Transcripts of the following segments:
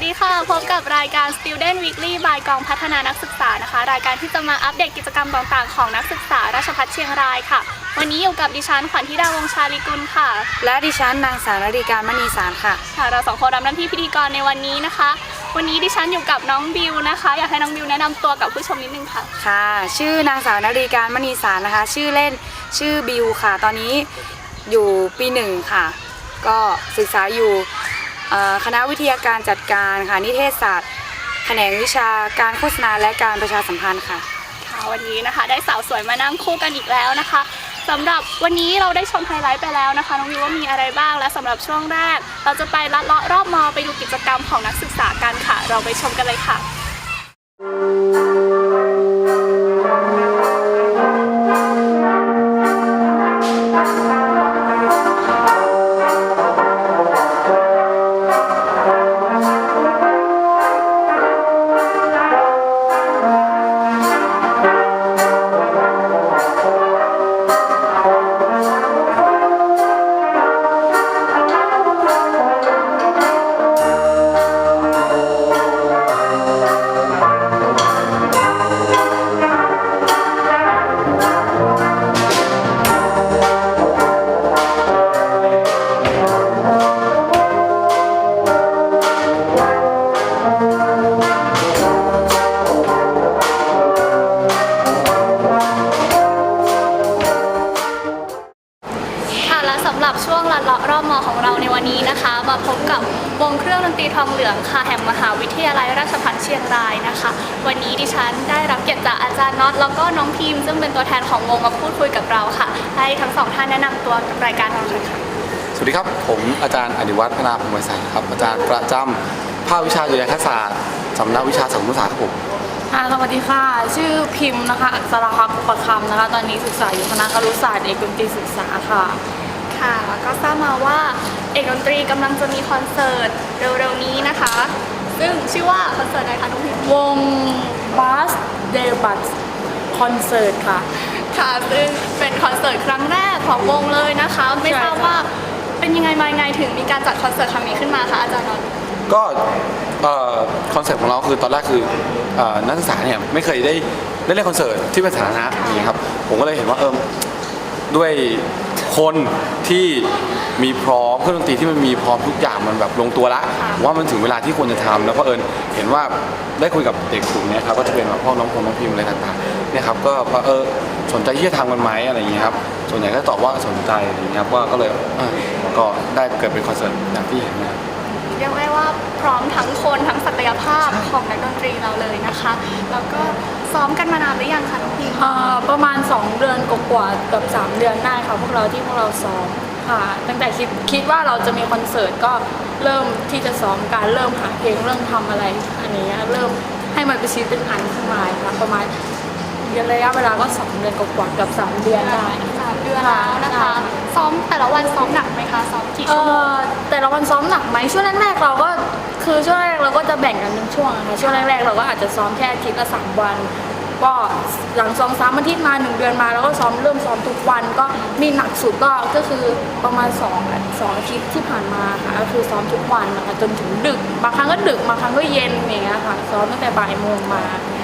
สดีค่ะ พบกับรายการ Student Weekly by กองพัฒนานักศึกษานะคะ รายการที่จะมาอัปเดตกิจกรรมต่างๆ ของนักศึกษาราชภัฏเชียงรายค่ะ วันนี้อยู่กับดิฉันขวัญธิดาวงศ์ชาลีกุลค่ะ และดิฉันนางสาวนริการมณีสารค่ะ ค่ะ เราสองคนรับหน้าที่พิธีกรในวันนี้นะคะ วันนี้ดิฉันอยู่กับน้องบิวนะคะ อยากให้น้องบิวแนะนำตัวกับผู้ชมนิดนึงค่ะ ค่ะ ชื่อนางสาวนริการมณีสารนะคะ ชื่อเล่นชื่อบิวค่ะ ตอนนี้อยู่ปีหนึ่งค่ะ ก็ศึกษาอยู่เอ่อ คณะวิทยาการจัดการค่ะนิเทศศาสตร์ แขนงวิชาการโฆษณาและการประชาสัมพันธ์ค่ะค่ะวันนี้นะคะ ได้สาวสวยมานั่งคู่กันอีกแล้วนะคะสำหรับวันนี้เราได้ชมไฮไลท์ไปแล้วนะคะน้องวิวว่ามีอะไรบ้างและสำหรับช่วงแรก เราจะไปลัดเลาะรอบมอไปดูกิจกรรมของนักศึกษากันค่ะ เราไปชมกันเลยค่ะค่ะ น็อตแล้วก็น้องพิมพ์ซึ่งเป็นตัวแทนของวงมาพูดคุยกับเราค่ะ ให้ทั้งสองท่านแนะนำตัวกับรายการเราเลยค่ะสวัสดีครับ ผมอาจารย์อนิวัฒน์พนาพรหมไสารครับอาจารย์ประจำภาควิชาโยธาศาสตร์สำนักวิชาสังคมศาสตร์ครับผมค่ะสวัสดีค่ะ ชื่อพิมพ์นะคะ อักษราครับประคำนะคะ ตอนนี้ศึกษาอยู่คณะครุศาสตร์เอกดนตรีศึกษาค่ะ ค่ะแล้วก็ทราบมาว่าเอกดนตรีกำลังจะมีคอนเสิร์ตเร็วๆนี้นะคะ ซึ่งชื่อว่าคอนเสิร์ตอะไรคะน้องพิมพ์วงบัสเดบัส คอนเสิร์ตค่ะ ค่ะซึ่งเป็นคอนเสิร์ตครั้งแรกของวงเลยนะคะ ไม่ทราบใช่ค่ะว่าเป็นยังไงมายังไงถึงมีการจัดคอนเสิร์ตครั้งนี้ขึ้นมาคะอาจารย์นนท์ ก็คอนเซ็ปต์ของเราคือตอนแรกคือเอ่อนักศึกษาเนี่ยไม่เคยได้ได้เล่นคอนเสิร์ตที่เป็นสาธารณะอย่างนี้ครับผมก็เลยเห็นว่าเออด้วย คนที่มีพร้อมเครื่องดนตรีที่มันมีพร้อมทุกอย่างมันแบบลงตัวละผมว่ามันถึงเวลาที่ควรจะทำแล้วก็เอิญเห็นว่าได้คุยกับเด็กกลุ่มเนี้ครับก็จะเป็นแบบพ่อน้องพงน้องพิมพ์อะไรต่างๆเนี่ยครับก็ว่าเออสนใจที่จะทำกันไหมอะไรอย่างเงี้ยครับส่วนใหญ่ก็ตอบว่าสนใจอะไรอย่างเงี้ยครับว่าก็เลยเออก็ได้เกิดเป็นคอนเสิร์ตอย่างที่เห็นนะครับ เรียกได้ว่าพร้อมทั้งคนทั้งศักยภาพของนักดนตรีเราเลยนะคะ แล้วก็ ซ้อมกันมานานหรือยังคะน้องพิมพ์เอ่อประมาณ 2 เดือนกว่าๆเกับ 3 เดือนได้ค่ะพวกเราที่พวกเราซ้อมค่ะตั้งแต่คิดคิดว่าเราจะมีคอนเสิร์ตก็เริ่มที่จะซ้อมการเริ่มหาเพลงเริ่มทำอะไร อันนี้เริ่มให้มันเป็นชิ้นเป็นอันขึ้นมาค่ะประมาณระยะเวลาก็2เดือนกว่าๆเกับ 3 เดือนได้ สามเดือนแล้วนะคะ ซ้อมแต่ละวันซ้อมหนักไหมคะ ซ้อมกี่เอ่ชั่วโมง อแต่ละวันซ้อมหนักไหมช่วงแรกๆเราก็คือช่วงแรกเราก็จะแบ่งกันเป็นช่วงนะคะช่วงแรกๆเราก็อาจจะซ้อมแค่อาทิตย์ละสามวัน ก็หลังสองสามอาทิตย์มาหนึ่งเดือนมาแล้วก็ซ้อมเริ่มซ้อมทุกวันก็มีหนักสุดก็ก็คือประมาณสองสองอาทิตย์ที่ผ่านมาค่ะก็คือซ้อมทุกวันนะคะจนถึงดึกบางครั้งก็ดึกบางครั้งก็เย็นอย่างเงี้ยค่ะซ้อมตั้งแต่บ่ายโมงมาเ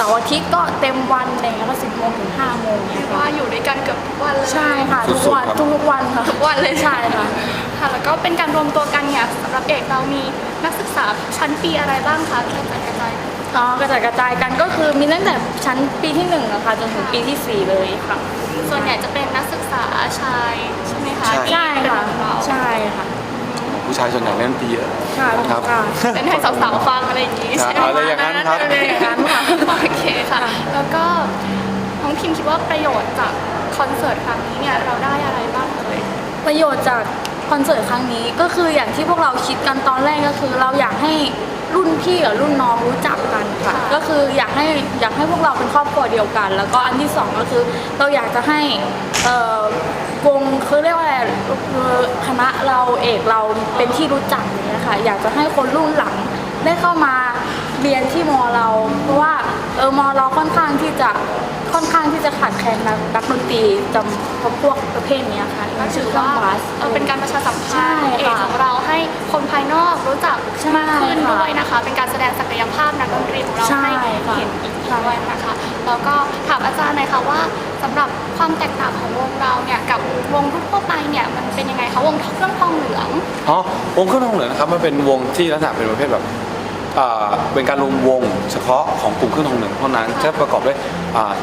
สาร์อาทิตย์ก็เต็มวันอะไรเงี้ยก็สิบโมงถึงห้าโมงเรีเนี่ยยกว่าค่ะอยู่ด้วยกันเกือบทุกวันเลย ใช่ค่ะ ทุกวันสุดๆครับทุกๆวันค่ะทุกวันเลยใช่ค่ะค่ะ แล้วก็เป็นการรวมตัวกันเนี่ยสำหรับเอกเรามีนักศึกษาชั้นปีอะไรบ้างคะกระจายกระจายอ๋อกระจายกระจายกันก็คือมีตั้งแต่ชั้นปีที่หนึ่งนะคะจนถึงปีที่สี่เลยค่ะ ชายส่วนใหญ่เล่นดนตรีเยอะใช่ครับค่ะเป็นให้สาวๆฟังอะไรอย่างนี้ครับใช่ไหมอะไรอย่างนั้นครับอะไรอย่างนั้นค่ะโอเคค่ะ แล้วก็น้องพิมคิดว่าประโยชน์จากคอนเสิร์ตครั้งนี้เนี่ยเราได้อะไรบ้างเอ่ยประโยชน์จากคอนเสิร์ตครั้งนี้ก็คืออย่างที่พวกเราคิดกันตอนแรกก็คือ เราอยากให้ รุ่นพี่กับรุ่นน้องรู้จักกันค่ะค่ะ ก็คืออยากให้อยากให้พวกเราเป็นครอบครัวเดียวกัน แล้วก็อันที่สองก็คือเราอยากจะให้เอ่อวงคือเรียกว่าอะไรเอ่อคณะเราเอกเราเป็นที่รู้จักอย่างเงี้ยค่ะอยากจะให้คนรุ่นหลังได้เข้ามาเรียนที่มอเรา เพราะว่าเออมอเราค่อนข้างที่จะ ค่อนข้างที่จะแขาดแคลนนักนักดนตรีจำพวกพวกประเภทเนี้ยค่ะก็ถือว่าเครื่องบาสเออเป็นการประชาสัมใช่พันธ์เอกค่ะของเราให้คนภายนอกรู้จักใช่มากขึ้นค่ะด้วยนะคะ เป็นการแสดงศักยภาพนักดนตรีของเราใช่ให้ค่ะเห็นอีกด้วยนะคะแล้วก็ถามอาจารย์หน่อยค่ะว่าสำหรับความแตกต่างของวงเราเนี่ยกับวงทั่วๆไปเนี่ยมันเป็นยังไงคะวงเครื่องทองเหลืองอ๋อวงเครื่องทองเหลืองนะครับมันเป็นวงที่ลักษณะเป็นประเภทแบบอ่า เป็นการรวมวงเฉพาะของกลุ่มเครื่องทองเหลืองเท่านั้นจะประกอบด้วย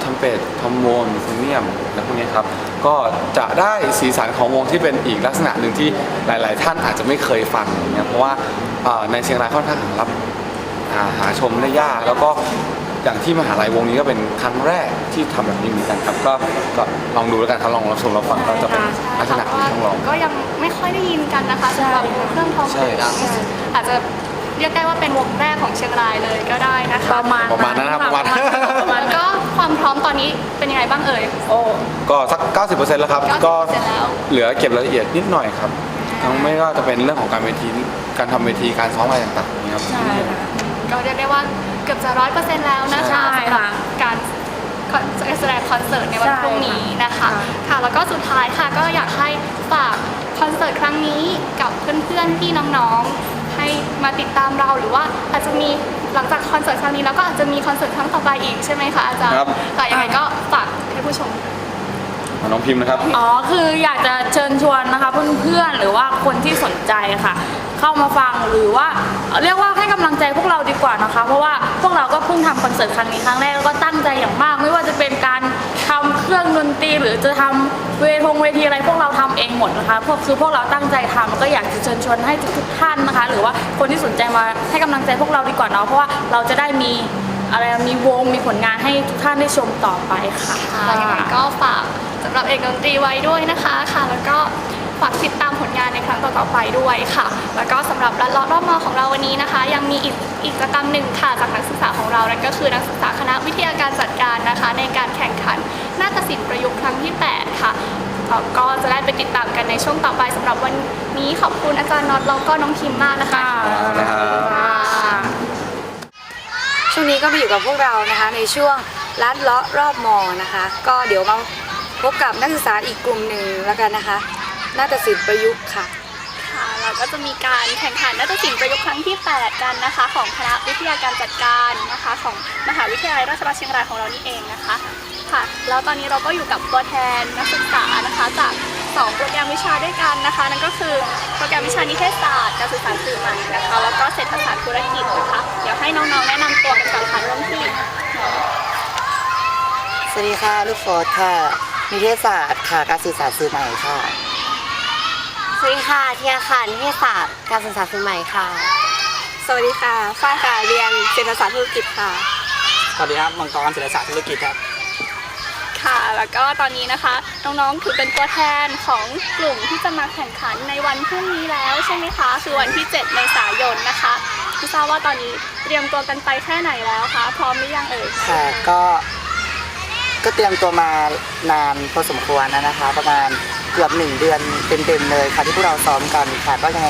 ทัมเป็ดทอมโมนฟูเนียมและพวกนี้ครับ ก็จะได้สีสันของวงที่เป็นอีกลักษณะหนึ่งที่หลาย ๆ ท่านอาจจะไม่เคยฟังอย่างเงี้ยเพราะว่าอ่าในเชียงรายค่อนข้างหารับอ่าหาชมได้ยากแล้วก็อย่างที่มหาลัยวงนี้ก็เป็นครั้งแรกที่ทำแบบนี้เหมือนกันครับก็ก็ลองดูแล้วกันครับลองรับชมรับฟังก็จะเป็นลักษณะที่ต้องลองก็ยังไม่ค่อยได้ยินกันนะคะสำหรับวงเครื่องทองเหลืองใช่อาจจะ เรียกได้ว่าเป็นวงแรกของเชียงรายเลยก็ได้นะคะประมาณประมาณนั้นนะครับประมาณ ประมาณแล้วก็ความพร้อมตอนนี้เป็นยังไงบ้างเอ่ย โอ้ ก็สัก 90%แล้วครับ 90%ก็แล้ว เหลือเก็บรายละเอียดนิดหน่อยครับทั้งไม่ว่าจะเป็นเรื่องของการเวทีการทำเวทีการซ้อมอะไรต่างๆนี่ครับ ใช่ค่ะ ก็เรียกได้ว่าเกือบจะร้อยเปอร์เซ็นต์แล้วนะคะใช่สำหรับค่ะการคอนแสดงคอนเสิร์ตในวันใช่พรุ่งนี้นะคะ ค่ะ ค่ะ แล้วก็สุดท้ายค่ะก็อยากให้ฝากคอนเสิร์ตครั้งนี้กับเพื่อนๆพี่น้องๆให้ มาติดตามเราหรือว่าอาจจะมีหลังจากคอนเสิร์ตครั้งนี้แล้วก็อาจจะมีคอนเสิร์ตครั้งต่อไปอีกใช่ไหมคะอาจารย์ครับ ค่ะยังไงก็ฝากให้ผู้ชม น้องพิมพ์นะครับ อ๋อ คืออยากจะเชิญชวนนะคะเพื่อนๆ หรือว่าคนที่สนใจค่ะ เข้ามาฟังหรือว่าเรียกว่าให้กำลังใจพวกเราดีกว่านะคะ เพราะว่าพวกเราก็เพิ่งทำคอนเสิร์ตครั้งนี้ครั้งแรกแล้วก็ตั้งใจอย่างมาก ไม่ว่าจะเป็นการทำ เครื่องดนตรีหรือจะทำเวทงเวทีอะไรพวกเราทำเองหมดนะคะพวกคือพวกเราตั้งใจทำก็อยากจะเชิญชวนให้ทุกๆท่านนะคะ หรือว่าคนที่สนใจมาให้กำลังใจพวกเราดีกว่าเนาะเพราะว่าเราจะได้มีอะไรมีวงมีผลงานให้ทุกท่านได้ชมต่อไปค่ะค่ะยังไงก็ฝากสำหรับเอกดนตรีไว้ด้วยนะคะค่ะ แล้วก็ ฝากติดตามผลงานในครั้งต่อๆไปด้วยค่ะ แล้วก็สำหรับรัดเลาะรอบมอของเราวันนี้นะคะ ยังมีอีกอีกกิจกรรมหนึ่งค่ะจากนักศึกษาของเรานั่นก็คือนักศึกษาคณะวิทยาการจัดการนะคะ ในการแข่งขันนาฏศิลป์ประยุกต์ครั้งที่ 8 ค่ะก็จะได้ไปติดตามกันในช่วงต่อไปสำหรับวันนี้ขอบคุณอาจารย์น็อตแล้วก็น้องคิมมากนะคะช่วงนี้ก็มาอยู่กับพวกเรานะคะ ในช่วงลัดเลาะรอบมอนะคะ ก็เดี๋ยวมาพบกับนักศึกษาอีกกลุ่มหนึ่งแล้วกันนะคะ นาฏศิลป์ประยุกต์ค่ะ ค่ะ เราก็จะมีการแข่งขันนาฏศิลป์ประยุกต์ครั้งที่ 8 กันนะคะ ของคณะวิทยาการจัดการนะคะ ของมหาวิทยาลัยราชภัฏเชียงรายของเรานี่เองนะคะ ค่ะ แล้วตอนนี้เราก็อยู่กับตัวแทนนักศึกษานะคะจาก2โปรแกรมวิชาด้วยกันนะคะ นั่นก็คือโปรแกรมวิชานิเทศศาสตร์การสื่อสารสื่อใหม่นะคะ แล้วก็เศรษฐศาสตร์ธุรกิจนะคะ เดี๋ยวให้น้องๆแนะนำตัวกันก่อนค่ะเริ่มที่น้องสวัสดีค่ะ ลูกโฟร์ค่ะ นิเทศศาสตร์ค่ะ การสื่อสารสื่อใหม่ค่ะ สวัสดีค่ะเทียค่ะนิเทศศาสตร์การศึกษาสื่อใหม่ค่ะ สวัสดีค่ะฝ้ายค่ะเรียนเศรษฐศาสตร์ธุรกิจค่ะ สวัสดีครับมังกรเศรษฐศาสตร์ธุรกิจครับ ค่ะ แล้วก็ตอนนี้นะคะ น้องๆถือเป็นตัวแทนของกลุ่มที่จะมาแข่งขันในวันพรุ่งนี้แล้วใช่ไหมคะ คือวันที่ 7 เมษายนนะคะไม่ทราบว่าตอนนี้เตรียมตัวกันไปแค่ไหนแล้วคะ พร้อมหรือยังเอ่ยค่ะ ก็ ก็เตรียมตัวมานานพอสมควรนะนะคะประมาณ เกือบหนึ่งเดือนเต็มๆเลยค่ะที่พวกเราซ้อมกันค่ะก็ยังไง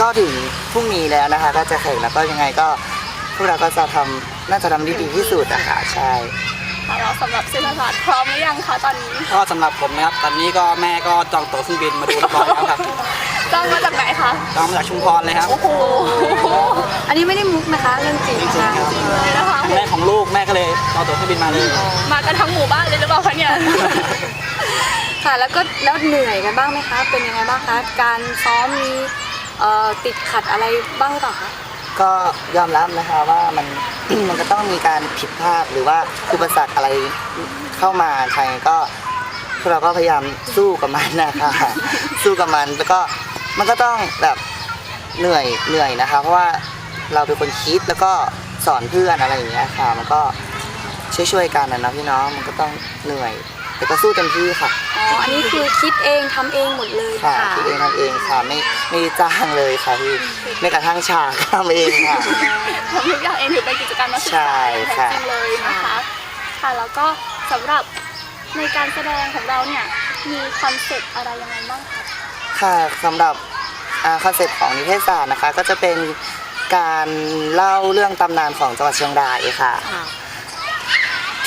ก็ถึงพรุ่งนี้แล้วนะคะ ก็จะแข่งแล้วก็ยังไงก็พวกเราก็จะทำน่าจะทำได้ดีที่สุดอะค่ะใช่ค่ะแล้วสำหรับเศรษฐศาสตร์พร้อมหรือยังคะตอนนี้ ก็สำหรับผมนะครับ ตอนนี้ก็แม่ก็จองตั๋วเครื่องบินมาดูเรียบร้อยแล้วครับ จ้างมาจากไหนคะจองมาจากชุมพรเลยครับโอ้โหอันนี้ไม่ได้มุกนะคะเรื่องจริงค่ะเลยนะคะครั้งแรกของลูกแม่ก็เลยจองตั๋วเครื่องบินมาเลยมากันทั้งหมู่บ้านเลยหรือเปล่าคะเนี่ยค่ะแล้วก็แล้วเหนื่อยกันบ้างไหมคะ เป็นยังไงบ้างคะการซ้อมมีเอ่อติดขัดอะไรบ้างหรือเปล่าคะก็ยอมรับนะคะว่ามัน มันก็ต้องมีการผิดพลาดหรือว่าอุปสรรคอะไรเข้ามาใครก็พวกเราก็พยายามสู้กับมันนะคะ สู้กับมันแล้วก็ มันก็ต้องแบบเหนื่อยเหนื่อยนะคะ เพราะว่าเราเป็นคนคิดแล้วก็สอนเพื่อนอะไรอย่างเงี้ยค่ะ มันก็ช่วยๆกันนะเนาะพี่น้องมันก็ต้องเหนื่อย แต่ก็สู้เต็มที่ค่ะอ๋ออันนี้คือคิดเองทำเองหมดเลยค่ะค่ะคิดเองทำเองค่ะไม่ไม่ได้จ้างเลยค่ะพี่ไม่กระทั่งฉากทำเองค่ะ ทำทุกอย่างเองถือเป็นกิจกรรมนักศึกใช่ษาค่ะ จริงๆเลยนะคะ ค่ะแล้วก็สำหรับในการแสดงของเราเนี่ยมีคอนเซ็ปต์อะไรยังไงบ้างคะ ค่ะสำหรับคอนเซ็ปต์ของนิเทศศาสตร์นะคะ ก็จะเป็นการเล่าเรื่องตำนานของจังหวัดเชียงรายค่ะ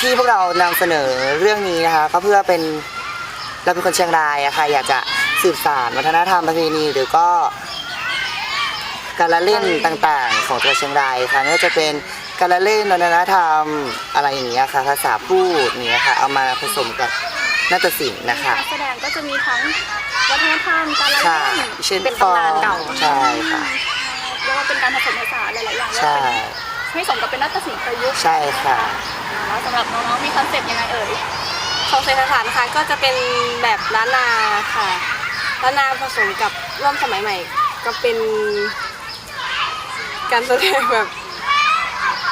ทที่พวกเรานำเสนอเรื่องนี้นะคะ ก็เพื่อเป็นเราเป็นคนเชียงรายอะค่ะ อยากจะสืบสานวัฒนธรรมประเพณีหรือก็ การละเล่นต่างๆ ของจังหวัดเชียงรายค่ะไม่ว่าจะเป็นการละเล่นวัฒนธรรมอะไรอย่างเงี้ยค่ะภาษาพูดอย่างเงี้ยค่ะ เอามาผสมกับ นาฏศิลป์นะคะ การแสดงก็จะมีทั้งวัฒนธรรมการละค่ะเล่นเช่นเป็นตำนานเก่าใช่ค่ะ เรียกว่าเป็นการผสมผสานหลายๆอย่างใช่ ให้สมกับเป็นนาฏศิลป์ประยุกต์ใช่ค่ะแล้วสำหรับน้องๆมีคอนเซปต์ยังไงเอ่ยของเศรษฐศาสตร์นะคะก็จะเป็นแบบล้านนาค่ะล้านนาผสมกับร่วมสมัยใหม่ ก็เป็นการแสดงแบบ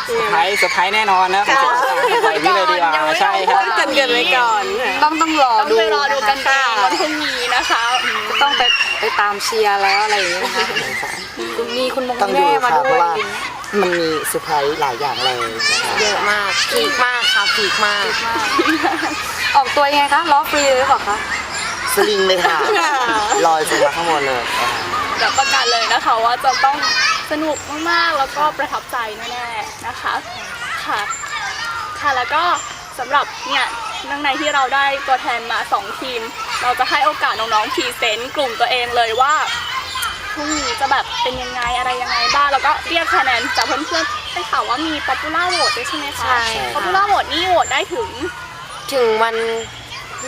เซอร์ไพรส์เซอร์ไพรส์แน่นอนนะผมค่ะจะแบบนี้เลยดีกว่าใช่ครับเกินเกินไว้ก่อนค่ะ ต้องต้องรอต้องดูไปรอดูกันเอค่ะงวันพรุ่งนี้นะคะอืมต้องไปไปตามเชียร์แล้วอะไรอย่างเงี้ยนะคะมีคุณมงต้องคุณดูแม่มาค่ะด้เพวยราะว่ามันมีเซอร์ไพรส์หลายอย่างเลยนะคะเยอะมากพีคมากค่ะพีคมาก ออกตัวยังไงคะล้อฟรีเลยหรือเปล่าคะ สลิงเลยค่ะลอยลงมาข้างบนเลยนะคะ รับประกันเลยนะคะว่าจะต้องสนุกมากๆ แล้วก็ประทับใจแน่ๆนะคะ ค่ะ ค่ะแล้วก็ สำหรับเนี่ยเนื่องในที่เราได้ตัวแทนมา 2 ทีม เราจะให้โอกาสน้องๆพรีเซนต์กลุ่มตัวเองเลยว่าพรุ่งนี้จะแบบเป็นยังไงอะไรยังไงบ้างแล้วก็เรียกคะแนนจากเพื่อนๆได้ข่าวว่ามีป๊อปปูล่าโหวตด้วยใช่ไหมคะใช่ค่ะ ป๊อปปูล่าโหวตนี่โหวตได้ถึงถึงวัน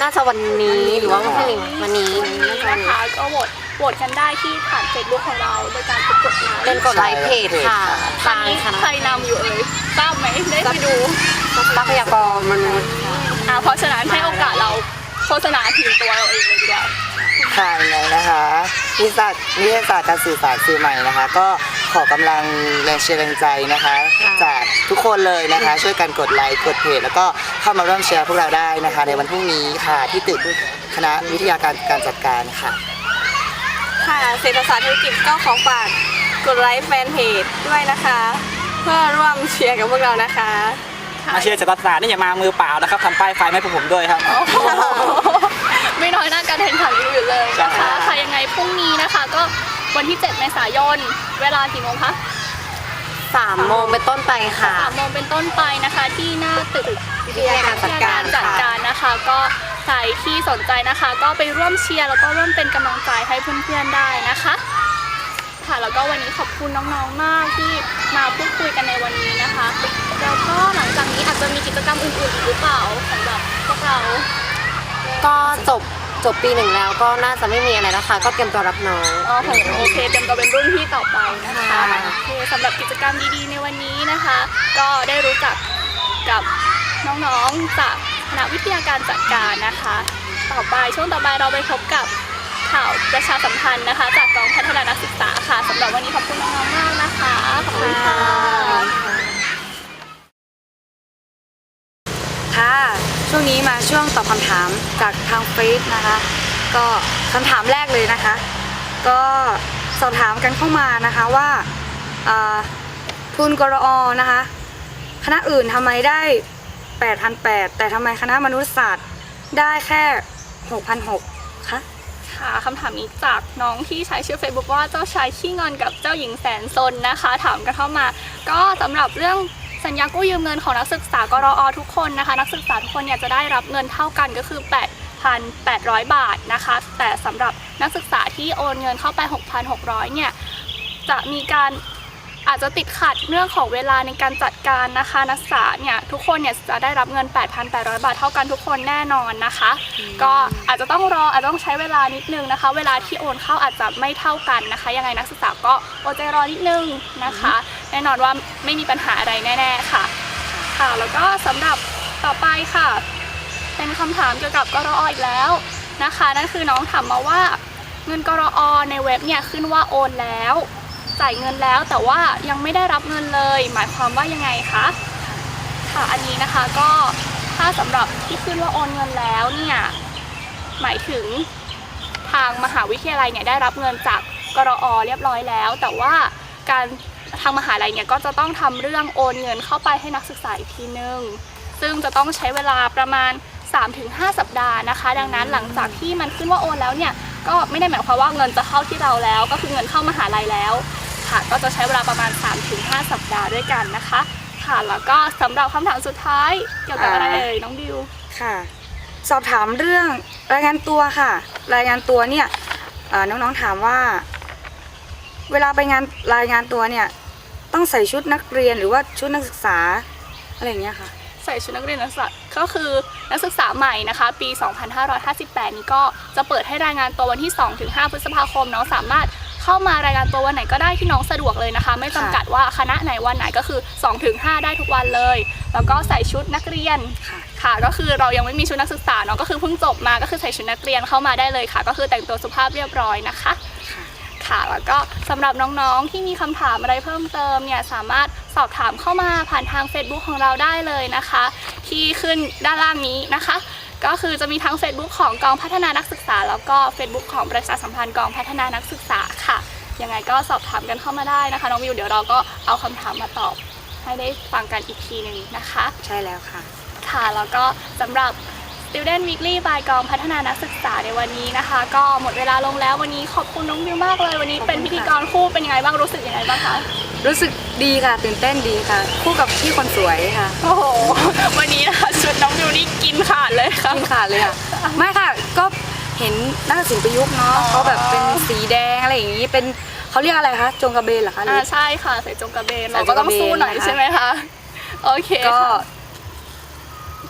น่าจะวันนี้หรือว่าวันที่หนึ่งวันนี้ วันนี้น่าจะวันนะนี้คะก็โหวต โหวตกันได้ที่ผ่านเฟซบุ๊กของเราโดยการกดไลค์เป็นกดไลค์เพจค่ะตอทานงนี้คณะใครนำอยู่เอ่ยทราบไหมได้ไปดูทรัพยากรมนุษย์ค่ะอ่าเพราะฉะนั้นให้โอกาสเราโฆษณาทีมตัวเราเองเลยดีกว่า ค่ะยังไงนะคะนิสสัตนิเทศศาสตร์การสื่อสารสื่อใหม่นะคะ ก็ขอกำลังแรงเชียร์แรงใจนะคะ จากทุกคนเลยนะคะ ช่วยกันกดไลค์กดเพจแล้วก็เข้ามาร่วมเชียร์พวกเราได้นะคะ ในวันพรุ่งนี้ค่ะที่ตึกคณะวิทยาการการจัดการค่ะค่ะ เศรษฐศาสตร์ธุรกิจก็ขอฝากกดไลค์แฟนเพจด้วยนะคะ เพื่อร่วมเชียร์กับพวกเรานะคะ มาเชียร์เศรษฐศาสตร์นี่อย่ามามือเปล่านะครับทำป้ายไฟให้พวกผมด้วยครับ ไม่น้อยหน้าการแข่งขันนี้อยู่เลยนะคะใช่ค่ะยังไงพรุ่งนี้นะคะ ก็วันที่ 7 เมษายน เวลากี่โมงคะสามโมงเป็นต้นไปค่ะสามโมงเป็นต้นไปนะคะ ที่หน้าตึกวิทยาการจัดการจัดค่ะการนะคะ ก็ ใครที่สนใจนะคะ ก็ไปร่วมเชียร์แล้วก็ร่วมเป็นกำลังใจให้เพื่อนๆได้นะคะค่ะแล้วก็วันนี้ขอบคุณน้องๆมากที่มาพูดคุยกันในวันนี้นะคะแล้วก็หลังจากนี้อาจจะมีกิจกรรมอื่นๆอีกหรือเปล่าสำหรับพวกเราก็จบจบปีหนึ่งแล้วก็น่าจะไม่มีอะไรแล้วค่ะก็เตรียมตัวรับน้องอ๋อโหโอเคเตรียมตัวเป็นรุ่นพี่ต่อไปนะคะค่ะโอเคสำหรับกิจกรรมดีๆในวันนี้นะคะ ก็ได้รู้จักกับน้องๆจากค ณะวิทยาการจัดการนะคะ ต่อไปช่วงต่อไปเราไปพบกับข่าวประชาสัมพันธ์นะคะ จากกองพัฒนานักศึกษาค่ะสำหรับวันนี้ขอบคุณน้องๆมากนะคะขอบคุณค่ะค่ะช่วงนี้มาช่วงตอบคำถามจากทางเฟซนะคะ ก็คำถามแรกเลยนะคะ ก็สอบถามกันเข้ามานะคะว่าอ่าทุนกรอนะคะ คณะอื่นทำไมได้ 8,800 แต่ทำไมคณะมนุษยศาสตร์ได้แค่ 6,600คะค่ะคำถามนี้จากน้องที่ใช้ชื่อ Facebook ว่าเจ้าชายขี้งอนกับเจ้าหญิงแสนซนนะคะ ถามกันเข้ามา ก็สำหรับเรื่องสัญญากู้ยืมเงินของนักศึกษากรอทุกคนนะคะ นักศึกษาทุกคนเนี่ยจะได้รับเงินเท่ากันก็คือ 8,800 บาทนะคะ แต่สำหรับนักศึกษาที่โอนเงินเข้าไป 6,600 เนี่ยจะมีการ อาจจะติดขัดเรื่องของเวลาในการจัดการนะคะนักศึกษาเนี่ยทุกคนเนี่ยจะได้รับเงิน 8,800 บาทเท่ากันทุกคนแน่นอนนะคะ ก็อาจจะต้องรออาจจะต้องใช้เวลานิดนึงนะคะ เวลาที่โอนเข้าอาจจะไม่เท่ากันนะคะ ยังไงนักศึกษาก็อดใจรอนิดนึงนะคะ แน่นอนว่าไม่มีปัญหาอะไรแน่ ๆ ค่ะ ค่ะ แล้วก็สำหรับต่อไปค่ะ เป็นคำถามเกี่ยวกับกรออีกแล้วนะคะนั่นคือน้องถามมาว่าเงินกรอในเว็บเนี่ยขึ้นว่าโอนแล้ว จ่ายเงินแล้ว แต่ว่ายังไม่ได้รับเงินเลย หมายความว่ายังไงคะค่ะอันนี้นะคะก็ถ้าสำหรับที่ขึ้นว่าโอนเงินแล้วเนี่ยหมายถึงทางมหาวิทยาลัยเนี่ยได้รับเงินจากกรอเรียบร้อยแล้ว แต่ว่าการทางมหาลัยเนี่ยก็จะต้องทำเรื่องโอนเงินเข้าไปให้นักศึกษาอีกทีนึง ซึ่งจะต้องใช้เวลาประมาณ 3-5 สัปดาห์นะคะ ดังนั้นหลังจากที่มันขึ้นว่าโอนแล้วเนี่ยก็ไม่ได้หมายความว่าเงินจะเข้าที่เราแล้ว ก็คือเงินเข้ามหาลัยแล้ว ค่ะ ก็จะใช้เวลาประมาณ 3-5 สัปดาห์ด้วยกันนะคะ ค่ะ แล้วก็สำหรับคำถามสุดท้ายเกี่ยวกับอะไรอ่าเอ่ยน้องดิว ค่ะ สอบถามเรื่องรายงานตัวค่ะ รายงานตัวเนี่ยเอ่อน้องๆถามว่า เวลาไปงานรายงานตัวเนี่ยต้องใส่ชุดนักเรียนหรือว่าชุดนักศึกษาอะไรอย่างเงี้ยค่ะ ใส่ชุดนักเรียนนักศึกษาก็คือนักศึกษาใหม่นะคะ ปี 2558 นี้ก็จะเปิดให้รายงานตัววันที่ 2-5 พฤษภาคมเนาะสามารถ เข้ามารายงานตัววันไหนก็ได้ที่น้องสะดวกเลยนะคะ ไม่จำกัดว่าคณะไหนวันไหนก็คือ2-5ได้ทุกวันเลย แล้วก็ใส่ชุดนักเรียนค่ะค่ะ ก็คือเรายังไม่มีชุดนักศึกษาเนาะก็คือเพิ่งจบมาก็คือใส่ชุดนักเรียนเข้ามาได้เลยค่ะ ก็คือแต่งตัวสุภาพเรียบร้อยนะคะค่ะแล้วก็สำหรับน้องๆที่มีคำถามอะไรเพิ่มเติมเนี่ยสามารถสอบถามเข้ามาผ่านทาง Facebook ของเราได้เลยนะคะ ที่ขึ้นด้านล่างนี้นะคะ ก็คือจะมีทั้ง Facebook ของกองพัฒนานักศึกษา แล้วก็ Facebook ของประชาสัมพันธ์กองพัฒนานักศึกษาค่ะ ยังไงก็สอบถามกันเข้ามาได้นะคะน้องวิวเดี๋ยวเราก็เอาคำถามมาตอบให้ได้ฟังกันอีกทีหนึ่งนะคะ ใช่แล้วค่ะ ค่ะแล้วก็สำหรับ Student Weekly by กองพัฒนานักศึกษาในวันนี้นะคะ ก็หมดเวลาลงแล้ววันนี้ขอบคุณน้องบิวมากเลย วันนี้ขอบคุณเป็นพิธีกรคู่เป็นยังไงบ้างรู้สึกยังไงบ้างคะรู้สึกดีค่ะตื่นเต้นดีค่ะ คู่กับพี่คนสวยค่ะ โอ้โห วันนี้นะคะ ชุดน้องบิวนี่กินขาดเลยค่ะ กินขาดเลยค่ะ ไม่ค่ะ ก็เห็นนักศิลป์ประยุกต์เนาะอ๋อ เขาแบบเป็นสีแดงอะไรอย่างนี้เป็นเขาเรียกอะไรคะจงกระเบนเหรอคะหรืออ่าใช่ค่ะใส่จงกระเบนใส่เราจก็งกต้ระองเบนสู้หน่อยนะคะ ใช่ไหมคะโอเคก็ค่ะ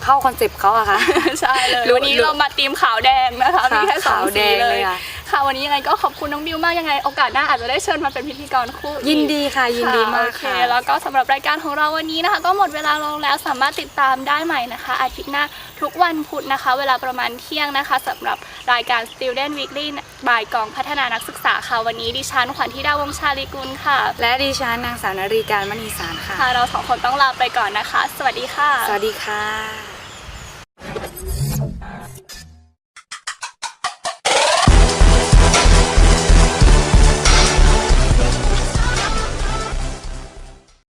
เข้าคอนเซปต์เขาอะค่ะ ใช่เลยรู้วันนี้รู้ เรามาทีมขาวแดงนะคะค่ะมีแค่สองขาวแดสีงเลเลยยค่ะ ค่ะ วันนี้ยังไงก็ขอบคุณน้องบิวมากยังไง โอกาสหน้าอาจจะได้เชิญมาเป็นพิธีกรคู่อีกยินดีค่ะยินดีมากโอเคค่ะ แล้วก็สำหรับรายการของเราวันนี้นะคะ ก็หมดเวลาลงแล้วสามารถติดตามได้ใหม่นะคะ อาทิตย์หน้าทุกวันพุธนะคะ เวลาประมาณเที่ยงนะคะสำหรับรายการ Student Weekly บายกองพัฒนานักศึกษาค่ะวันนี้ดิฉันขวัญธิดาวงศ์ชาลีกุลค่ะ และดิฉันนางสาวนารีการมณีสารค่ะค่ะเราสองคนต้องลาไปก่อนนะคะ สวัสดีค่ะ สวัสดีค่ะ